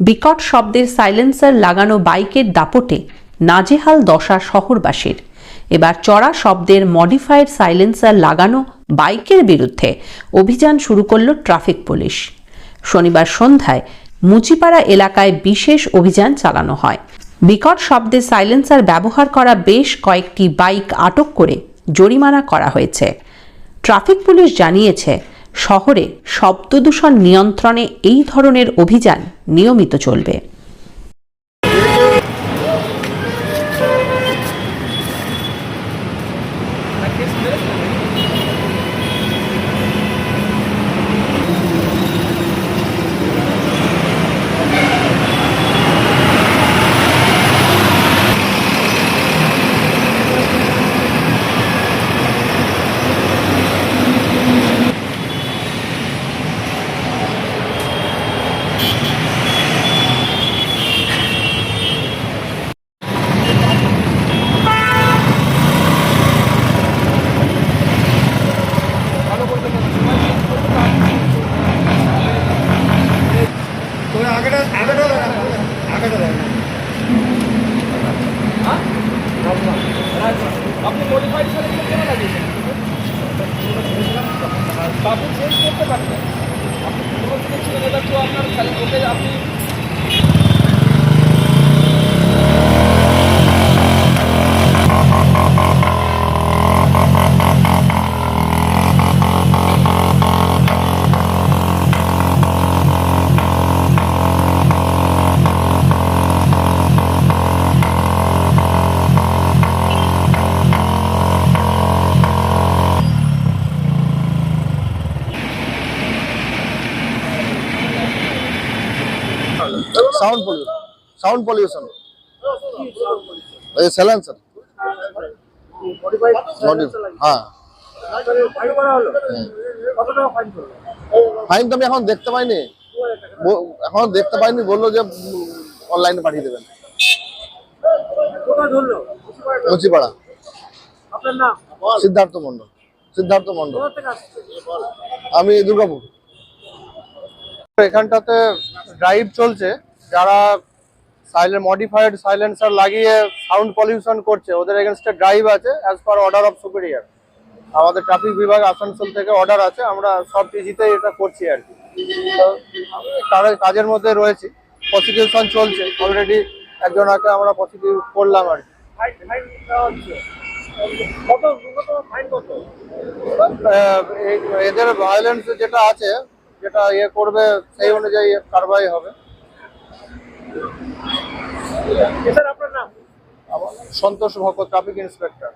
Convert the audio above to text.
বিকট শব্দের সাইলেন্সার লাগানো বাইকের দাপটে নাজেহাল দশা শহরবাসীর। এবার চড়া শব্দের মডিফাইড সাইলেন্সার লাগানো বাইকের বিরুদ্ধে অভিযান শুরু করল ট্রাফিক পুলিশ শনিবার সন্ধ্যায় মুচিপাড়া এলাকায় বিশেষ অভিযান চালানো হয়। বিকট শব্দে সাইলেন্সার ব্যবহার করা বেশ কয়েকটি বাইক আটক করে জরিমানা করা হয়েছে। ট্রাফিক পুলিশ জানিয়েছে শহরে শব্দদূষণ নিয়ন্ত্রণে এই ধরনের অভিযান নিয়মিত চলবে। আপনি মডিফাইড করে কেন লাগিয়েছেন। আপনি চেঞ্জ করতে পারবেন আপনি সাউন্ড পলিউশন সাউন্ড পলিউশন এই স্যালেন্সার হ্যাঁ। ফাইন তো আমি এখন দেখতে পাইনি? এখন দেখতে পাইনি বলল যে অনলাইনে পাঠিয়ে দেবেন। মুচিপাড়া। সিদ্ধার্থ মন্ডল সিদ্ধার্থ মন্ডল আমি দুর্গাপুর। এখানটাতে ড্রাইভ চলছে। যারা সাইলেন্ট মডিফাইড সাইলেন্সার লাগিয়ে সাউন্ড পলিউশন করছে ওদের এগেনস্টে ড্রাইভ আছে as per order of superior আমাদের ট্রাফিক বিভাগ আসানসোল থেকে অর্ডার আছে আমরা সব টিজিতে এটা করছি আর কি। তো কাজের মধ্যে রয়েছি প্রসিকিউশন চলছে অলরেডি একজনকে আমরা প্রসিকিউট করলাম আর কি। এদের ভায়োলেন্স যেটা আছে যেটা ইয়ে করবে সেই অনুযায়ী কারবাই হবে। আমার সন্তোষ ভকত ট্রাফিক ইন্সপেক্টর।